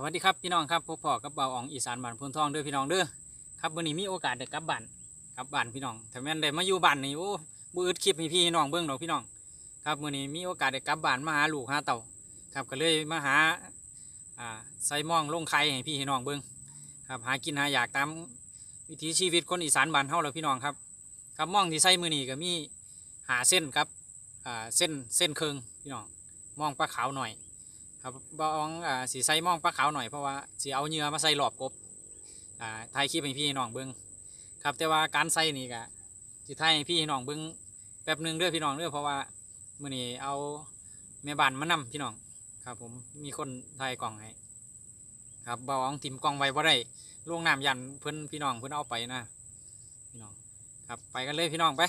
สวัสดีครับพี่น้องครับพบพ่อกับเบาอองอีสานบ้านพนทองเด้อพี่น้องเด้อครับวันนี้มีโอกาสได้กลับบ้านกลับบ้านพี่น้องถ้าแม่นได้มาอยู่บ้านนี่โอ้บ่อึดคลิปให้พี่น้องเบิ่งดอกพี่น้องครับมื้อนี้มีโอกาสได้กลับบ้านมาหาลูกหาเต่าครับก็เลยมาหาอ่าใส่หมองลงไข่ให้พี่ให้น้องเบิ่งครับหากินหาอยากตามวิถีชีวิตคนอีสานบ้านเฮาแล้วพี่น้องครับ ครับหมองที่ใส่มื้อนี้ก็มีหาเส้นครับอ่าเส้นเส้นเคืองพี่น้องหมองปลาขาวหน่อย ครับบองอ่าสีใส่มองปลาขาวหน่อยเพราะว่าสีเอาเหยื่อมาใส่หลอบกบอ่าถ่ายคลิปให้พี่น้องเบิ้งครับแต่ว่าการใส่นี่ก็สิถ่ายให้พี่น้องเบิ้งแป๊บหนึงเด้อพี่น้องเด้อเพราะว่ามื้อนี้เอาแม่บ้านมานํพี่น้องครับ ผมมีคนถ่ายกล่องให้ครับบองทิมกล่องไว้บ่ได้ลวงน้ำยันเพิ่อนพี่น้องเพิ่อนเอาไปนะพี่น้องครับไปกันเลยพี่น้องไป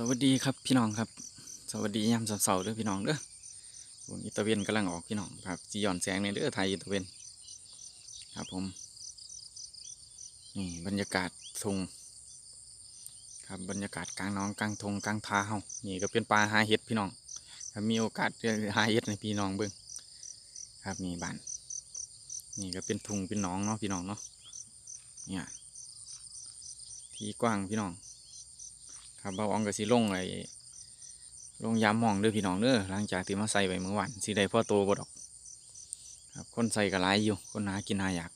สวัสดีครับพี่น้องครับ สวัสดียามเสาร์เด้อพี่น้องเด้อวงอิตาเวนกำลังออกพี่น้องครับจีย่อนแสงในเด้อไทยอิตาเวนครับผมนี่บรรยากาศทงครับบรรยากาศกลางน้องกลางทงกลางพาเฮานี่ก็เป็นปลาหาเห็ดพี่น้องถ้ามีโอกาสหาเห็ดในพี่น้องเบิ่งครับนี่บ้านนี่ก็เป็นทุงเป็นหนองเนาะพี่น้องเนาะเนี่ยที่กว้างพี่น้อง ครับเบาอองกับสีลงไอ้ลงยามหมองเด้อพี่น้องเด้อหลังจากที่มาใส่ไปเมื่อวานสีได้พ่อโตบ่ดอก ครับ คนใส่ก็หลายอยู่ คนหากินหาอยาก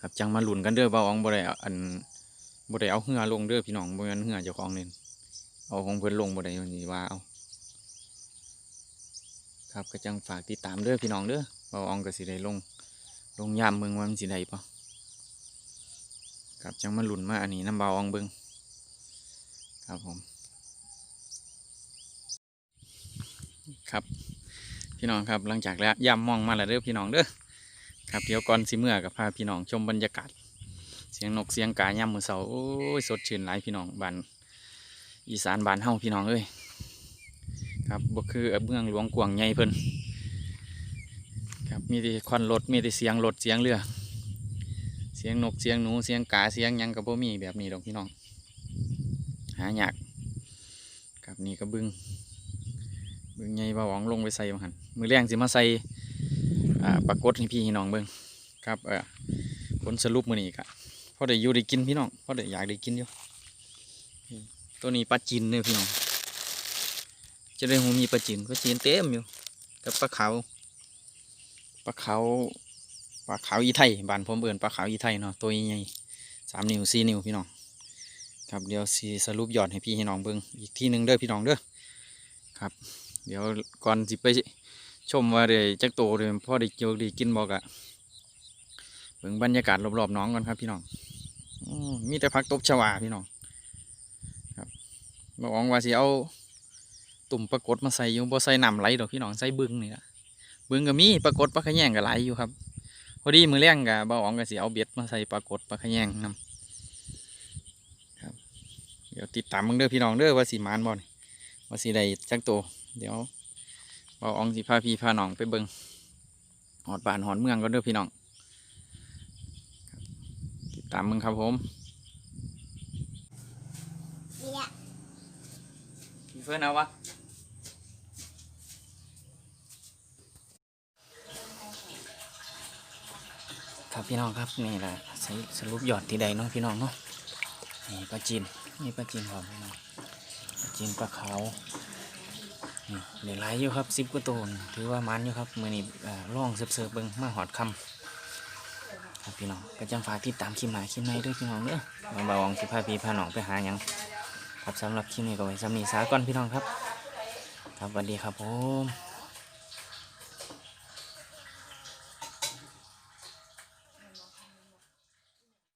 ครับจังมาหลุนกันเด้อเบาอองบ่ได้อาอันบ่ได้เอาเหือลงเด้อพี่น้องบ่แม่นเหือเจ้าของเล่นเอาของเพิ่นลงบ่ได้มันสิว่าเอาครับก็จังฝากติดตามเด้อพี่น้องเด้อเบาอองก็สิได้ลง ลงยามเมืองว่ามันสิได้ปะครับจังมาหลุนมาอันนี้น้ำเบาอองเบิ่ง ครับผม ครับ พี่น้องครับหลังจากแล้วย่ำมองมาแล้วเด้อพี่น้องเด้อครับเดี๋ยวก่อนสิเมื่อกับพาพี่น้องชมบรรยากาศ เสียงนกเสียงกาย่ำมือเสาโอ้ยสดชื่นหลายพี่น้องบานอีสานบานเฮาพี่น้องเอ้ยครับบ่คือเมืองหลวงกวงใหญ่เพิ่นครับมีแต่ควันรถมีแต่เสียงรถเสียงเรือ เสียงนกเสียงหนูเสียงกาเสียงยังกับบ่มีแบบนี้ดอกพี่น้องายากครับนี่ก็บึงบึงใหญ่บ่าหวังลงไปใส่มาหันมือแรงสิมาใส่ปรากฏให้พี่ให้น้องเบิ่งครับเออผลสรุปมือนี้ก็พอได้อยู่ได้กินพี่น้องพอได้อยากได้กินอยู่ตัวนี้ปลาจีนเนี่ยพี่น้องจะได้หูมีปลาจีนปลาจีนเต็มอยู่กับปลาขาวปลาขาวปลาขาวอีไทยบ้านผมเอิ้นปลาขาวอีไทยเนาะตัวใหญ่สามนิ้วสี่นิ้วพี่น้อง ครับเดี๋ยวสีสรุปยอดให้พี่ให้น้องเบิ่งอีกที่หนึ่งเด้อพี่น้องเด้อครับ เดี๋ยวก่อนสิไปชมว่าได้จักโตเลยพ่อได้เจียวด้กินบอกอะเบิ่งบรรยากาศรอบๆน้องก่อนครับพี่น้องอมีแต่พักตบชวาพี่น้องครับบอกวังว่าสิเอาตุ่มปรากฏมาใส่อยู่บ่ใส่น้ำไหลดอกพี่น้องใส่บึงนี่ละบึงก็มีปรากฏปลาขะแยงก็ไหลอยู่ครับพอดีมือแรงกับบ่หวังก็สิเอาเบ็ดมาใส่ปรากฏปลาขะแยงนำ เดี๋ยวติดตามมึงเด้อพี่น้องเด้อว่าสีมานบ่นว่าสีใดจักโตเดี๋ยวเอาอองสิพาพี่พาน้องไปเบิงหอดบ้านหอดเมืองก็เด้อพี่น้องติดตามมึงครับผมพี่เฟิร์นเอาวะครับพี่น้องครับนี่แหละใช้สรุปยอดที่ใดเนาะพี่น้องเนาะ นี่ปลาจีนนี่ปลาจีนของพี่น้องปลาจีนปลาขาวนี่เหลือหลายอยู่ครับสิบกว่าตัวนี่ถือว่ามันอยู่ครับมือนี้อ่ล่องเสิร์ฟๆเบิ้งมาหอดคำครับพี่น้องก็จังฝากติดตามคลิปหน้าคลิปในด้วยพี่น้องเด้อมาบาวองสิพาพี่พาน้องไปหาหยังครับสำหรับคลิปนี้ก็ไว้สำนีสาก่อนพี่น้องครับ ครับสวัสดีครับผม